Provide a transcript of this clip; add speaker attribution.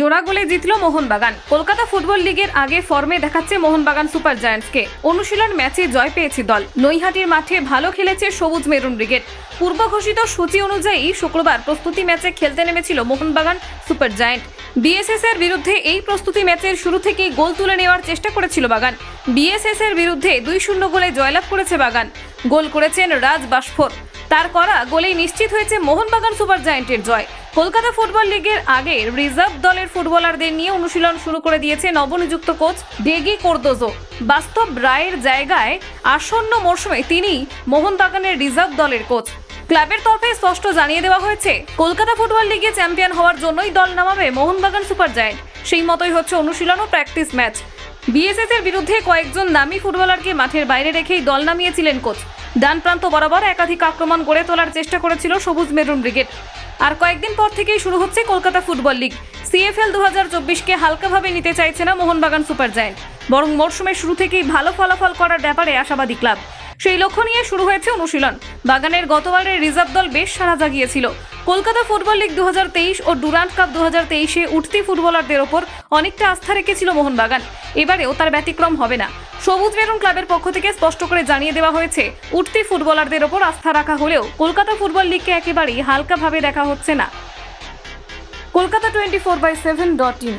Speaker 1: জোড়া গোলে জিতল মোহনবাগান। কলকাতা ফুটবল লিগের আগে ফর্মে দেখাচ্ছে মোহনবাগান সুপার জায়ান্টসকে। অনুশীলন ম্যাচে জয় পেয়েছে দল। নৈহাটির মাঠে ভালো খেলেছে সবুজ মেরুন ব্রিগেড। পূর্ব ঘোষিত সূচি অনুযায়ী শুক্রবার প্রস্তুতি ম্যাচে খেলতে নেমেছিল মোহনবাগান সুপার জায়ান্ট। বিএসএস এর বিরুদ্ধে এই প্রস্তুতি ম্যাচের শুরু থেকেই গোল তুলে নেওয়ার চেষ্টা করেছিল বাগান। বিএসএস এর বিরুদ্ধে দুই শূন্য গোলে জয়লাভ করেছে বাগান। গোল করেছেন রাজ বাসফোর। তার করা গোলেই নিশ্চিত হয়েছে মোহনবাগান সুপার জায়ান্টের জয়। কলকাতা ফুটবল লিগের আগে রিজার্ভ দলের ফুটবলারদের নিয়ে অনুশীলন শুরু করে দিয়েছে নবনিযুক্ত কোচ ডেগি কোর্দোজো। বাস্তব রায়ের জায়গায় আসন্ন মরশুমে তিনি মোহনবাগানের রিজার্ভ দলের কোচ। ক্লাবের তরফে স্পষ্ট জানিয়ে দেওয়া হয়েছে, কলকাতা ফুটবল লিগে চ্যাম্পিয়ন হওয়ার জন্যই দল নামাবে মোহনবাগান সুপার জায়ান্ট। সেই মতোই হচ্ছে অনুশীলন ও প্র্যাকটিস ম্যাচ। বিএসএস এর বিরুদ্ধে কয়েকজন নামী ফুটবলারকে মাঠের বাইরে রেখেই দল নামিয়েছিলেন কোচ। ডান প্রান্ত বরাবর একাধিক আক্রমণ গড়ে তোলার চেষ্টা করেছিল সবুজ মেরুন ব্রিগেড। আর কয়েকদিন পর থেকেই শুরু হচ্ছে কলকাতা ফুটবল লিগ। সিএফএল দু হাজার চব্বিশকে হালকাভাবে নিতে চাইছে না মোহনবাগান সুপার জায়েন্ট। বরং মরশুমের শুরু থেকেই ভালো ফলাফল করার ব্যাপারে আশাবাদী ক্লাব। সেই লক্ষ্য নিয়ে শুরু হয়েছে অনুশীলন। বাগানের গতবারের রিজার্ভ দল বেশ সাড়া জাগিয়েছিল। কলকাতা ফুটবল লিগ দু ও ডুরান্ট কাপ দু তেইশে উঠতি ফুটবলারদের ওপর অনেকটা আস্থা রেখেছিল মোহনবাগান। এবারেও তার ব্যতিক্রম হবে না। সবুজ মেরুন ক্লাবের পক্ষ থেকে স্পষ্ট করে জানিয়ে দেওয়া হয়েছে, উঠতি ফুটবলারদের ওপর আস্থা রাখা হলেও কলকাতা ফুটবল লিগকে একেবারেই হালকাভাবে দেখা হচ্ছে না। Kolkata twenty four by seven dot in